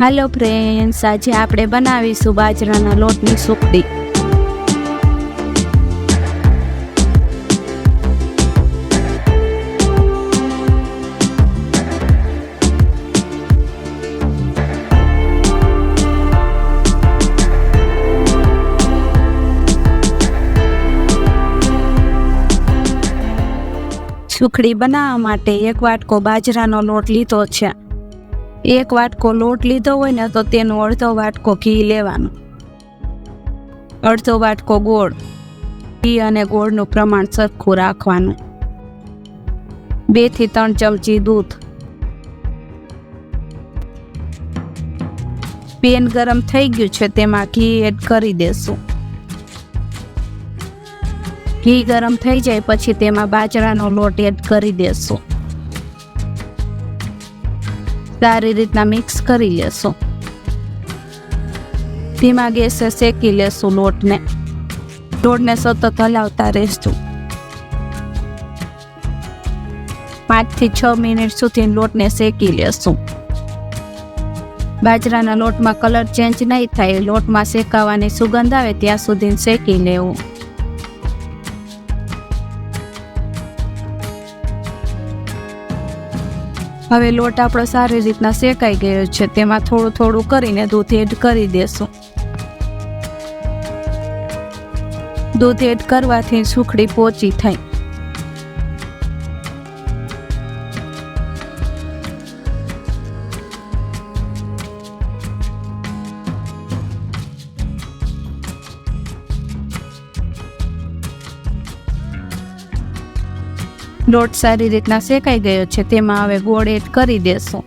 હાલો friends આજે આપણે બનાવીશું બાજરાના લોટની સુખડી. સુખડી બનાવવા માટે એક વાટકો બાજરાનો લોટ લીધો છે. એક વાટકો લોટ લીધો હોય ને તો તેનો અડધો વાટકો ઘી લેવાનો. અડધો વાટકો ગોળ. ઘી અને ગોળનું પ્રમાણ સરખું રાખવાનું. બેથી ત્રણ ચમચી દૂધ. પેન ગરમ થઈ ગયું છે તેમાં ઘી એડ કરી દેશું. ઘી ગરમ થઈ જાય પછી તેમાં બાજરાનો લોટ એડ કરી દેશું. સારી રીતના મિક્સ કરી લેશું. ધીમા ગેસે શેકી લેશું લોટને. લોટને સતત હલાવતા રહેશું પાંચથી છ મિનિટ સુધી લોટને શેકી લેશું. બાજરાના લોટમાં કલર ચેન્જ નહીં થાય. લોટમાં શેકાવાની સુગંધ આવે ત્યાં સુધી શેકી લેવું. હવે લોટ આપણો સારી રીતના શેકાઈ ગયો છે. તેમાં થોડું થોડું કરીને દૂધ એડ કરી દેશું. દૂધ એડ કરવાથી સુખડી પોચી થાય. લોટ સારી રીતના શેકાઈ ગયો છે, તેમાં હવે ગોળ એડ કરી દેશું.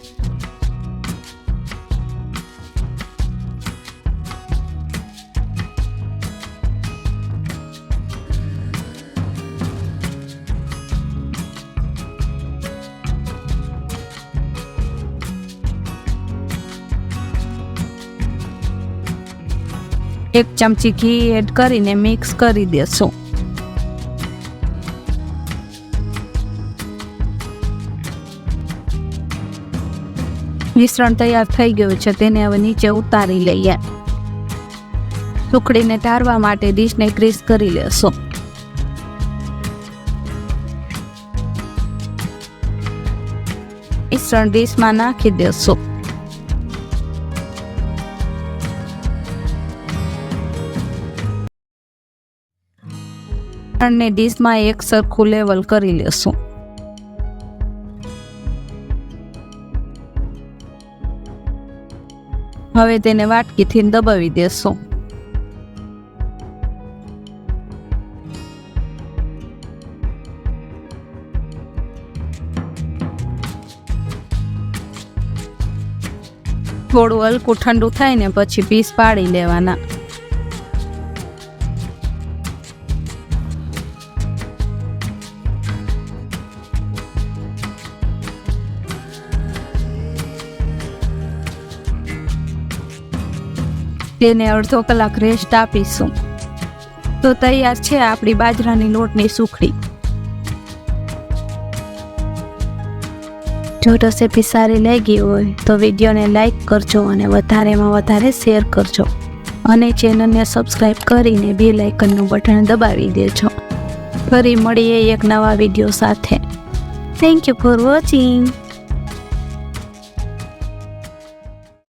એક ચમચી ઘી એડ કરીને મિક્સ કરી દેશું. મિશ્રણ તૈયાર થઈ ગયું છે, તેને હવે નીચે ઉતારી લઈએ. સુખડીને ટાળવા માટે ડીશને ગ્રીસ કરી લેશો. મિશ્રણ ડીશમાં નાખી દેશો. અને ડીશમાં એક સરખું લેવલ કરી લેશું. હવે તેને વાટકીથી દબાવી દેશો. થોડું હલકું ઠંડુ થાય ને પછી પીસ પાડી લેવાના. તેને અડધો કલાક રેસ્ટ આપીશું. તો તૈયાર છે આપણી બાજરાની લોટની સુખડી. જો રેસીપી સારી લાગી હોય તો વિડીયોને લાઈક કરજો અને વધારેમાં વધારે શેર કરજો. અને ચેનલને સબસ્ક્રાઈબ કરીને બે લાઇકનનું બટન દબાવી દેજો. ફરી મળીએ એક નવા વીડિયો સાથે. Thank you for watching